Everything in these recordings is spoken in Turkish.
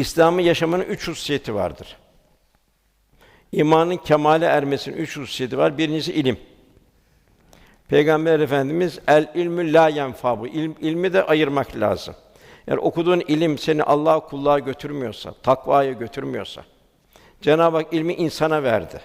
İslam'ı yaşamanın üç hususiyeti vardır. İmanın kemale ermesinin üç hususiyeti var. Birincisi ilim. Peygamber Efendimiz el ilmü la yenfa bu. İlm, ilmi de ayırmak lazım. Eğer okuduğun ilim seni Allah'a kulluğa götürmüyorsa, takvaya götürmüyorsa, Cenab-ı Hak ilmi insana verdi.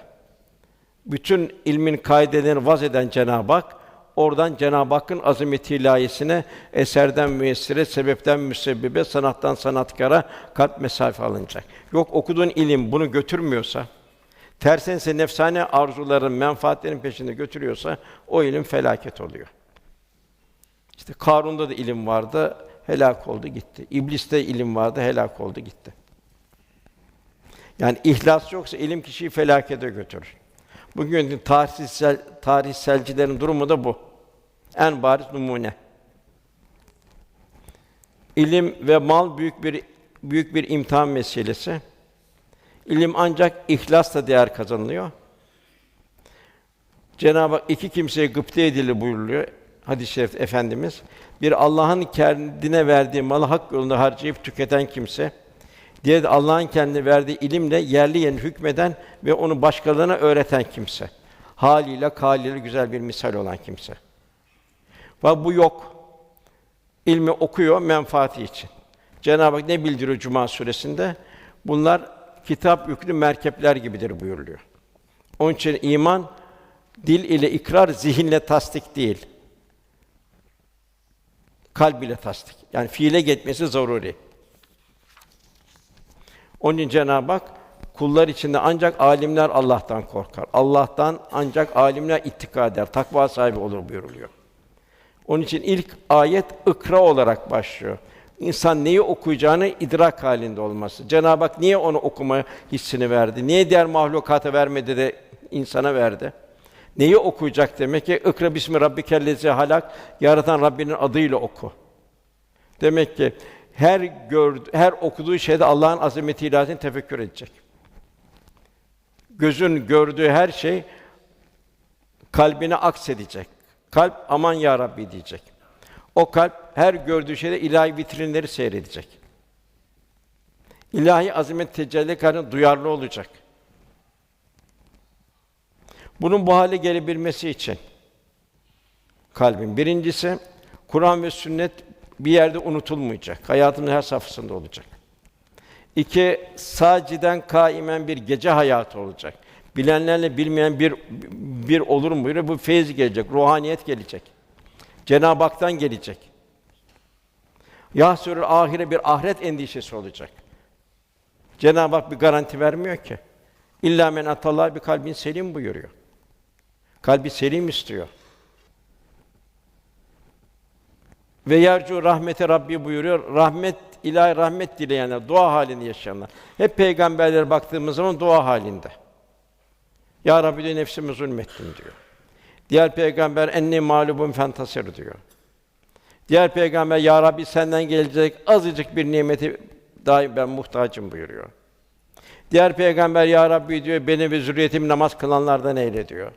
Bütün ilmin kaidelerini vaz eden Cenab-ı Hak oradan Cenab-ı Hakk'ın azameti ilahiyesine eserden müessire, sebepten müsebbibe, sanattan sanatkara kalp mesafe alınacak. Yok okuduğun ilim bunu götürmüyorsa, tersine ise nefsane arzuların, menfaatlerin peşinde götürüyorsa o ilim felaket oluyor. İşte Karun'da da ilim vardı, helak oldu gitti. İbliste ilim vardı, helak oldu gitti. Yani ihlas yoksa ilim kişiyi felakete götürür. Bugün tarihsel tarihselcilerin durumu da bu. En bariz numune. İlim ve mal büyük bir büyük bir imtihan meselesi. İlim ancak ihlasla değer kazanılıyor. Cenab-ı Hak iki kimseye gıpta edilir buyuruyor hadis-i şerif efendimiz. Bir Allah'ın kendine verdiği malı hak yolunda harcayıp tüketen kimse, diğeri de Allah'ın kendine verdiği ilimle yerli yerine hükmeden ve onu başkalarına öğreten kimse. Haliyle kaliyle güzel bir misal olan kimse. Ve bu yok. İlmi okuyor menfaati için. Cenab-ı Hak ne bildiriyor Cuma suresinde? Bunlar kitap yüklü merkepler gibidir buyuruluyor. Onun için iman dil ile ikrar, zihinle tasdik değil. Kalb ile tasdik. Yani fiile geçmesi zaruri. Onun için Cenab-ı Hak kullar içinde ancak alimler Allah'tan korkar. Allah'tan ancak alimler ittika eder, takva sahibi olur buyuruluyor. Onun için ilk ayet ikra olarak başlıyor. İnsan neyi okuyacağını idrak halinde olması. Cenab-ı Hak niye onu okuma hissini verdi? Niye diğer mahlukata vermedi de insana verdi? Neyi okuyacak demek ki? İkra bismi rabbikellezi halak. Yaratan Rabbinin adıyla oku. Demek ki her gördü, her okuduğu şeyde Allah'ın azameti ilahini tefekkür edecek. Gözün gördüğü her şey kalbine aksedecek. Kalp aman ya Rabbi diyecek. O kalp her gördüğü şeyde ilahi vitrinleri seyredecek. İlahi azamet tecelli karşısında duyarlı olacak. Bunun bu hale gelebilmesi için kalbin birincisi Kur'an ve sünnet bir yerde unutulmayacak. Hayatın her safhasında olacak. İki, saciden kaimen bir gece hayatı olacak. Bilenlerle bilmeyen bir bir olur mu buyuruyor. Bu feyiz gelecek, ruhaniyet gelecek. Cenab-ı Hak'tan gelecek. Yahsürül ahire bir ahiret endişesi olacak. Cenab-ı Hak bir garanti vermiyor ki. İlla men atallah bir kalbin selim buyuruyor. Kalbi selim istiyor. Ve yercu rahmete Rabbi buyuruyor. Rahmet ilahi rahmet dileyenler, dua halinde yaşayanlar. Hep peygamberlere baktığımız zaman dua halinde. Ya Rabbi de nefsime zulmettim diyor. Diğer peygamber enni mağlubun fentasir diyor. Diğer peygamber ya Rabbi senden gelecek azıcık bir nimeti dahi ben muhtacım buyuruyor. Diğer peygamber ya Rabbi diyor beni ve zürriyetimi namaz kılanlardan eyle diyor.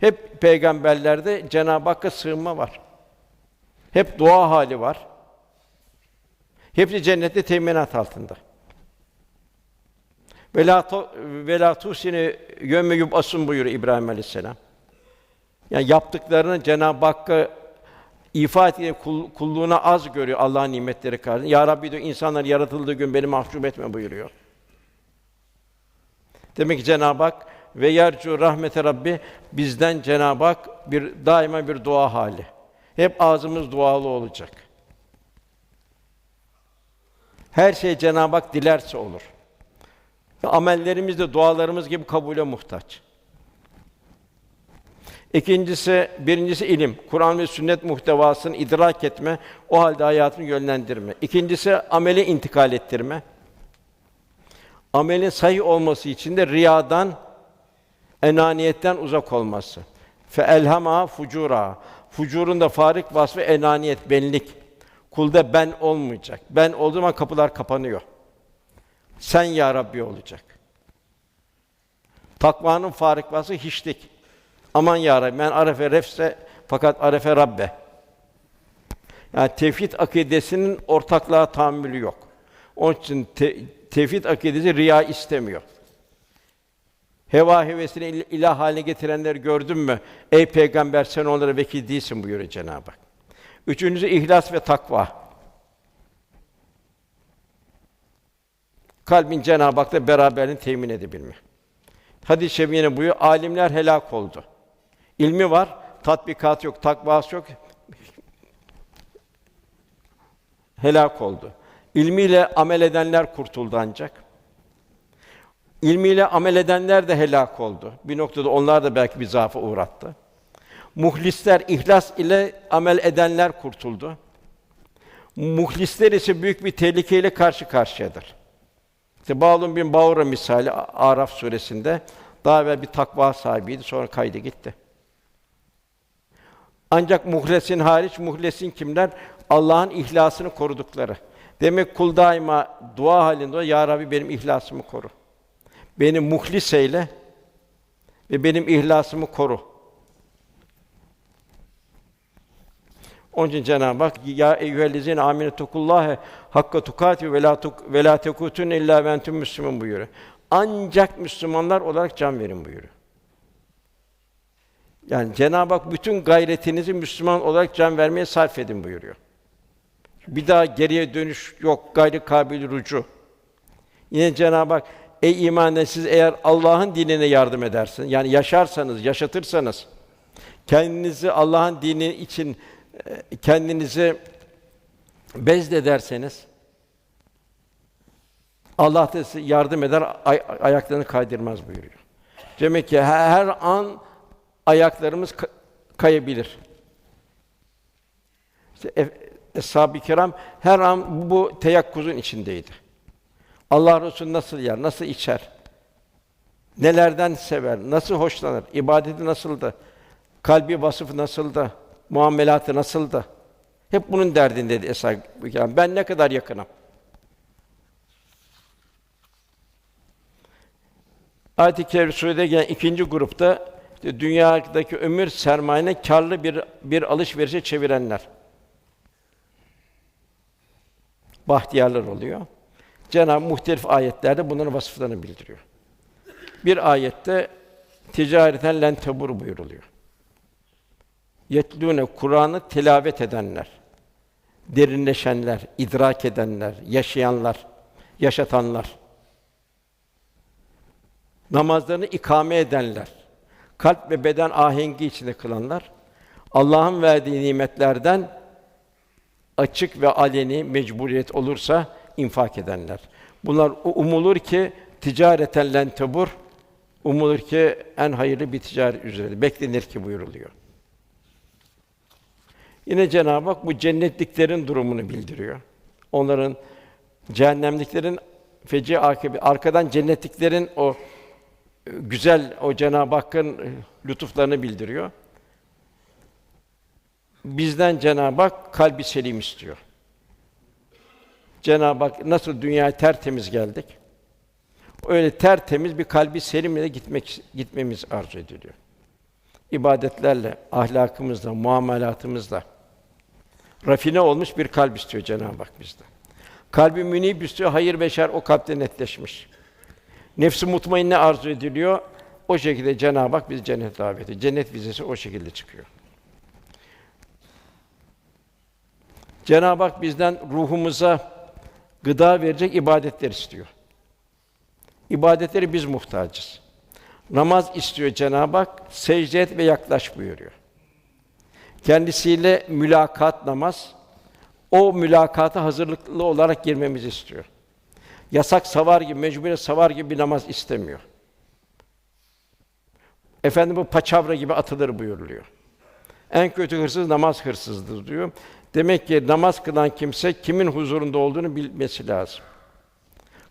Hep peygamberlerde Cenab-ı Hakk'a sığınma var. Hep dua hali var. Hepsi cennette teminat altında. Vela vela tusini yömme yubasun buyuruyor İbrahim Aleyhisselam. Yani yaptıklarını Cenab-ı Hakk'a ifade edip kul, kulluğuna az görüyor Allah'ın nimetleri karşısında. Ya Rabbi diyor insanlar yaratıldığı gün beni mahcup etme buyuruyor. Demek ki Cenab-ı Hak ve yercu rahmete Rabbi bizden Cenab-ı Hak bir daima bir dua hali. Hep ağzımız dualı olacak. Her şey Cenab-ı Hak dilerse olur. Amellerimiz de dualarımız gibi kabule muhtaç. İkincisi, birincisi ilim. Kur'an ve sünnet muhtevasını idrak etme, o halde hayatını yönlendirme. İkincisi ameli intikal ettirme. Amelin sahih olması için de riyadan, enaniyetten uzak olması. Fe elhama fucura. Fucurun da farik vasfı enaniyet, benlik. Kulda ben olmayacak. Ben olduğum zaman kapılar kapanıyor. Sen ya Rabbi olacak. Takvanın farik vasfı hiçlik. Aman ya Rabbi, ben arefe refse fakat arefe Rabbe. Yani tevhid akidesinin ortaklığa tahammülü yok. Onun için te- tevhid akidesi riya istemiyor. Heva hevesini il- ilah haline getirenleri gördün mü? Ey peygamber sen onlara vekil değilsin buyuruyor Cenab-ı Hak. Üçüncüsü ihlas ve takva. Kalbin Cenab-ı Hak'la beraberliğini temin edebilme. Hadis-i şerif yine buyuruyor, alimler helak oldu. İlmi var, tatbikat yok, takvası yok. Helak oldu. İlmiyle amel edenler kurtuldu ancak. İlmiyle amel edenler de helak oldu. Bir noktada onlar da belki bir zaafa uğrattı. Muhlisler, ihlas ile amel edenler kurtuldu. Muhlisler ise büyük bir tehlikeyle karşı karşıyadır. İşte Bağlum bin Bağura misali Araf suresinde daha evvel bir takva sahibiydi, sonra kaydı gitti. Ancak muhlesin hariç, muhlesin kimler? Allah'ın ihlasını korudukları. Demek kul daima dua halinde, Ya Rabbi benim ihlasımı koru. Beni muhlis eyle ve benim ihlasımı koru. Onun için Cenab-ı Hak ya eyyühellezine aminu tukullâhe hakka tukati ve la tuk ve la tekutun illa ve entum müslümun buyuruyor. Ancak Müslümanlar olarak can verin buyuruyor. Yani Cenab-ı Hak bütün gayretinizi Müslüman olarak can vermeye sarf edin buyuruyor. Bir daha geriye dönüş yok, gayri kabil rucu. Yine Cenab-ı Hak ey iman eden siz eğer Allah'ın dinine yardım edersiniz, yani yaşarsanız, yaşatırsanız, kendinizi Allah'ın dini için kendinizi bezdederseniz Allah da size yardım eder, ay- ayaklarını kaydırmaz buyuruyor. Demek ki her, her an ayaklarımız ka- kayabilir. İşte Eshab-ı Kiram her an bu teyakkuzun içindeydi. Allah Resulü nasıl yer, nasıl içer? Nelerden sever, nasıl hoşlanır? İbadeti nasıldı? Kalbi vasıfı nasıldı? Muamelatı nasıldı? Hep bunun derdindeydi Eshab-ı Kiram. Ben ne kadar yakınım? Ayet-i Kerim'de gelen ikinci grupta işte dünyadaki ömür sermayene karlı bir bir alışverişe çevirenler. Bahtiyarlar oluyor. Cenab-ı muhtelif ayetlerde bunların vasıflarını bildiriyor. Bir ayette ticareten len tebur buyuruluyor. Yetlûne Kur'an'ı tilavet edenler, derinleşenler, idrak edenler, yaşayanlar, yaşatanlar, namazlarını ikame edenler, kalp ve beden ahengi içinde kılanlar, Allah'ın verdiği nimetlerden açık ve aleni mecburiyet olursa infak edenler. Bunlar umulur ki ticareten len tebur umulur ki en hayırlı bir ticaret üzere beklenir ki buyuruluyor. Yine Cenab-ı Hak bu cennetliklerin durumunu bildiriyor. Onların cehennemliklerin feci akıbeti arkadan cennetliklerin o e, güzel o Cenab-ı Hakk'ın e, lütuflarını bildiriyor. Bizden Cenab-ı Hak kalbi selim istiyor. Cenab-ı Hak nasıl dünyaya tertemiz geldik? Öyle tertemiz bir kalbi selimle gitmek gitmemiz arzu ediliyor. İbadetlerle, ahlakımızla, muamelatımızla rafine olmuş bir kalp istiyor Cenab-ı Hak bizden. Kalbi münib istiyor, hayır ve şer o kalpte netleşmiş. Nefsi mutmainne arzu ediliyor. O şekilde Cenab-ı Hak bizi cennet davet ediyor. Cennet vizesi o şekilde çıkıyor. Cenab-ı Hak bizden ruhumuza gıda verecek ibadetler istiyor. İbadetleri biz muhtacız. Namaz istiyor Cenab-ı Hak, secde et ve yaklaş buyuruyor. Kendisiyle mülakat namaz, o mülakata hazırlıklı olarak girmemizi istiyor. Yasak savar gibi, mecbure savar gibi bir namaz istemiyor. Efendim bu paçavra gibi atılır buyuruluyor. En kötü hırsız namaz hırsızdır diyor. Demek ki namaz kılan kimse kimin huzurunda olduğunu bilmesi lazım.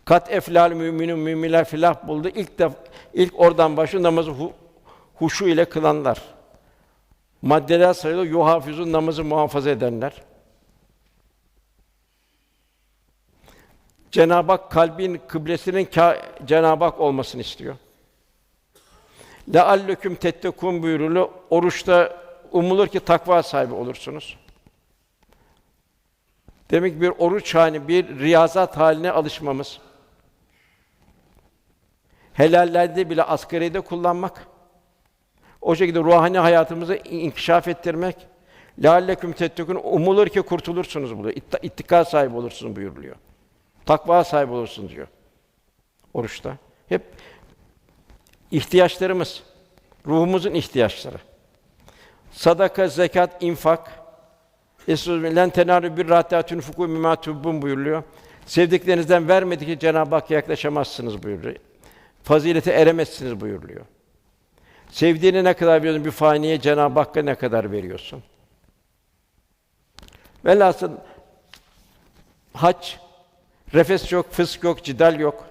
Kat eflal müminun müminler filah buldu. İlk def ilk oradan başlıyor namazı hu, huşu ile kılanlar. Maddeler sayılıyor. Yuhafizun namazı muhafaza edenler. Cenab-ı Hak kalbin kıblesinin Cenab-ı Hak olmasını istiyor. Lealleküm tettekûn buyurulu. Oruçta umulur ki takva sahibi olursunuz. Demek ki bir oruç hali, bir riyazat haline alışmamız. Helallerde bile asgaride kullanmak. O şekilde ruhani hayatımızı inkişaf ettirmek. لَعَلَّكُمْ تَتَّقُونَ Umulur ki kurtulursunuz buyuruyor. İtta, ittika sahibi olursunuz buyuruluyor. Takva sahibi olursunuz diyor. Oruçta. Hep ihtiyaçlarımız, ruhumuzun ihtiyaçları. Sadaka, zekat, infak. Estağfirullah tenaru bir hatta tunfuku mimma tubbun buyuruluyor. Sevdiklerinizden vermedikçe Cenab-ı Hakk'a yaklaşamazsınız buyuruyor. Fazilete eremezsiniz buyuruluyor. Sevdiğine ne kadar veriyorsun bir faniye Cenab-ı Hakk'a ne kadar veriyorsun? Velhasıl hac refes yok, fısk yok, cidal yok.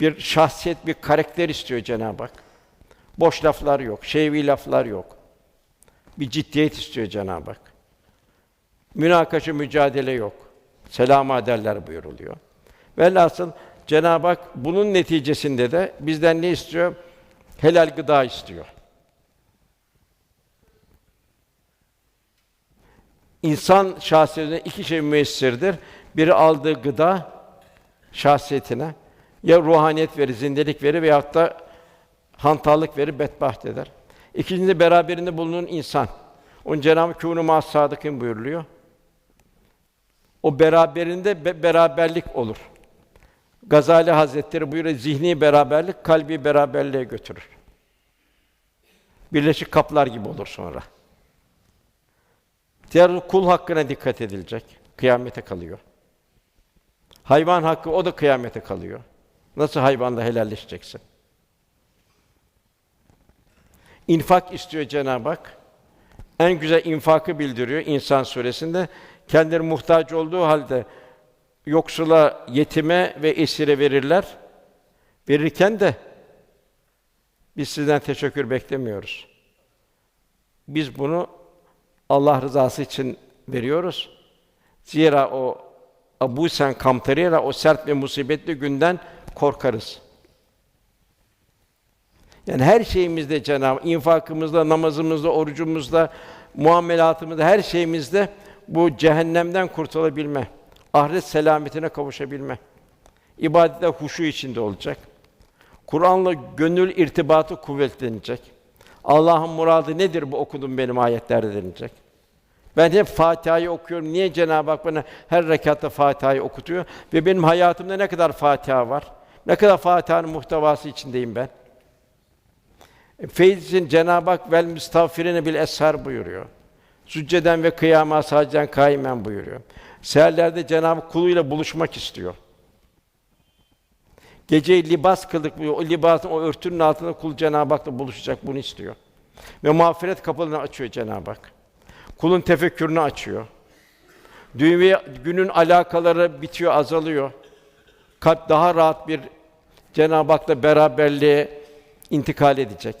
Bir şahsiyet, bir karakter istiyor Cenab-ı Hak. Boş laflar yok, şeyvi laflar yok. Bir ciddiyet istiyor Cenab-ı Hak. Münakaşa, mücadele yok. Selam ederler buyuruluyor. Velhasıl Cenab-ı Hak bunun neticesinde de bizden ne istiyor? Helal gıda istiyor. İnsan şahsiyetine iki şey müessirdir. Biri aldığı gıda şahsiyetine ya ruhaniyet verir, zindelik verir veyahut da hantallık verir, bedbaht eder. İkincisi beraberinde bulunan insan. Onun Cenab-ı Kûnû mâ sâdıkîn buyuruluyor. O beraberinde be- beraberlik olur. Gazali Hazretleri buyuruyor, zihni beraberlik kalbi beraberliğe götürür. Birleşik kaplar gibi olur sonra. Diğer kul hakkına dikkat edilecek. Kıyamete kalıyor. Hayvan hakkı o da kıyamete kalıyor. Nasıl hayvanla helalleşeceksin? İnfak istiyor Cenab-ı Hak. En güzel infakı bildiriyor İnsan suresinde. Kendileri muhtaç olduğu halde yoksula, yetime ve esire verirler. Verirken de biz sizden teşekkür beklemiyoruz. Biz bunu Allah rızası için veriyoruz. Zira o Abu Sen Kamtarıyla o sert ve musibetli günden korkarız. Yani her şeyimizde Cenab-ı infakımızda, namazımızda, orucumuzda, muamelatımızda, her şeyimizde bu cehennemden kurtulabilme, ahiret selametine kavuşabilme. İbadette huşu içinde olacak. Kur'an'la gönül irtibatı kuvvetlenecek. Allah'ın muradı nedir bu okudum benim ayetlerde denilecek. Ben hep Fatiha'yı okuyorum. Niye Cenab-ı Hak bana her rekatta Fatiha'yı okutuyor ve benim hayatımda ne kadar Fatiha var? Ne kadar Fatiha'nın muhtevası içindeyim ben? E, Feyz için Cenab-ı Hak vel müstağfirine bil eshar buyuruyor. Sücceden ve kıyama sadece kaimen buyuruyor. Seherlerde Cenab-ı kuluyla buluşmak istiyor. Geceyi libas kıldık. O libasın, o örtünün altında kul Cenab-ı Hak'la buluşacak, bunu istiyor. Ve mağfiret kapılarını açıyor Cenab-ı Hak. Kulun tefekkürünü açıyor. Dünya günün alakaları bitiyor, azalıyor. Kalp daha rahat bir Cenab-ı Hak'la beraberliğe intikal edecek.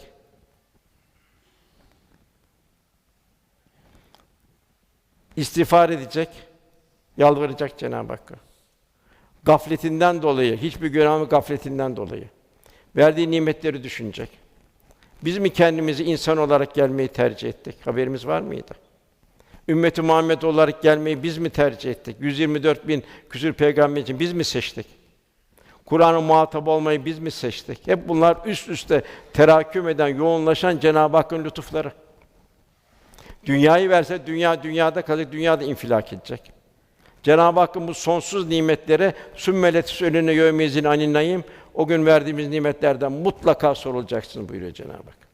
İstiğfar edecek, yalvaracak Cenab-ı Hakk'a. Gafletinden dolayı, hiçbir günahın gafletinden dolayı verdiği nimetleri düşünecek. Biz mi kendimizi insan olarak gelmeyi tercih ettik? Haberimiz var mıydı? Ümmeti Muhammed olarak gelmeyi biz mi tercih ettik? 124 bin küsur peygamber için biz mi seçtik? Kur'an'ın muhatap olmayı biz mi seçtik? Hep bunlar üst üste teraküm eden, yoğunlaşan Cenab-ı Hakk'ın lütufları. Dünyayı verse dünya dünyada kalacak, dünyada infilak edecek. Cenab-ı Hakk'ın bu sonsuz nimetleri sümmelet önüne yövmezin anin naim o gün verdiğimiz nimetlerden mutlaka sorulacaksın buyuruyor Cenab-ı Hak.